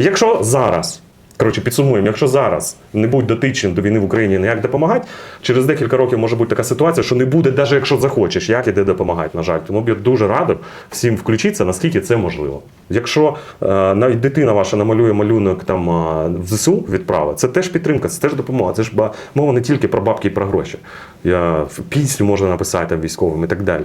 Якщо зараз, коротше, підсумуємо, якщо зараз не будь дотичним до війни в Україні ніяк допомагати, через декілька років може бути така ситуація, що не буде, навіть якщо захочеш, як іде допомагати, на жаль. Тому б я дуже радив всім включитися, наскільки це можливо. Якщо е, навіть дитина ваша намалює малюнок там е, в ЗСУ відправить, це теж підтримка, це теж допомога. Це ж мова не тільки про бабки і про гроші. Я, пісню можна написати там, військовим і так далі.